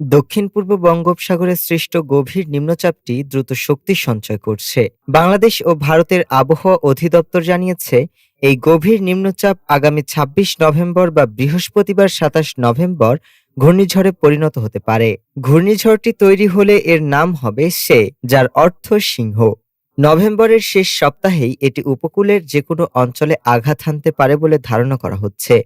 দক্ষিণ পূর্ব বঙ্গোপসাগরে সৃষ্ট গভীর নিম্নচাপটি দ্রুত শক্তি সঞ্চয় করছে। বাংলাদেশ ও ভারতের আবহাওয়া অধিদপ্তর জানিয়েছে, এই গভীর নিম্নচাপ আগামী ২৬ নভেম্বর বা বৃহস্পতিবার সাতাশ নভেম্বর ঘূর্ণিঝড়ে পরিণত হতে পারে। ঘূর্ণিঝড়টি তৈরি হলে এর নাম হবে সে, যার অর্থ সিংহ। নভেম্বরের শেষ সপ্তাহেই এটি উপকূলের যে কোনো অঞ্চলে আঘাত হানতে পারে বলে ধারণা করা হচ্ছে।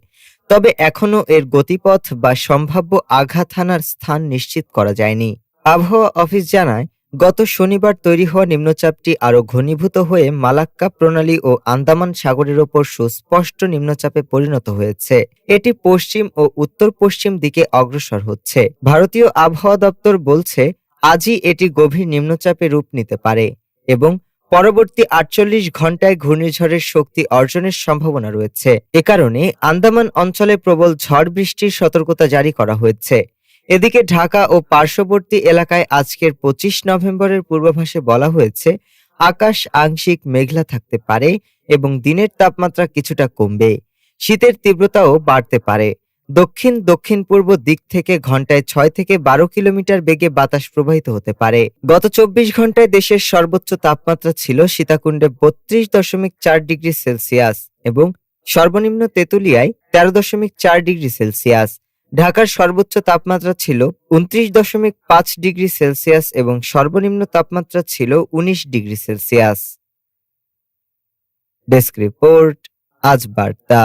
তবে এখনও এর গতিপথ বা সম্ভাব্য আঘাত হানার স্থান নিশ্চিত করা যায়নি। আবহাওয়া অফিস জানায়, গত শনিবার তৈরি হওয়া নিম্নচাপটি আরও ঘনীভূত হয়ে মালাক্কা প্রণালী ও আন্দামান সাগরের ওপর সুস্পষ্ট নিম্নচাপে পরিণত হয়েছে। এটি পশ্চিম ও উত্তর পশ্চিম দিকে অগ্রসর হচ্ছে। ভারতীয় আবহাওয়া দপ্তর বলছে, আজই এটি গভীর নিম্নচাপে রূপ নিতে পারে এবং পরবর্তী আটচল্লিশ ঘন্টায় ঘূর্ণিঝড়ের শক্তি অর্জনের সম্ভাবনা রয়েছে। এ কারণে আন্দামান অঞ্চলে প্রবল ঝড় বৃষ্টির সতর্কতা জারি করা হয়েছে। এদিকে ঢাকা ও পার্শ্ববর্তী এলাকায় আজকের পঁচিশ নভেম্বরের পূর্বাভাসে বলা হয়েছে, আকাশ আংশিক মেঘলা থাকতে পারে এবং দিনের তাপমাত্রা কিছুটা কমবে। শীতের তীব্রতাও বাড়তে পারে। দক্ষিণ দক্ষিণ পূর্ব দিক থেকে ঘন্টায় ছয় থেকে বারো কিলোমিটার বেগে বাতাস প্রবাহিত হতে পারে। গত চব্বিশ ঘন্টায় দেশের সর্বোচ্চ তাপমাত্রা ছিল সীতাকুণ্ডে বত্রিশ দশমিক চার ডিগ্রি সেলসিয়াস এবং সর্বনিম্ন তেঁতুলিয়ায় তেরো দশমিক চার ডিগ্রি সেলসিয়াস। ঢাকার সর্বোচ্চ তাপমাত্রা ছিল উনত্রিশ দশমিক পাঁচ ডিগ্রি সেলসিয়াস এবং সর্বনিম্ন তাপমাত্রা ছিল উনিশ ডিগ্রি সেলসিয়াস। ডেস্ক রিপোর্ট, আজ বার্তা।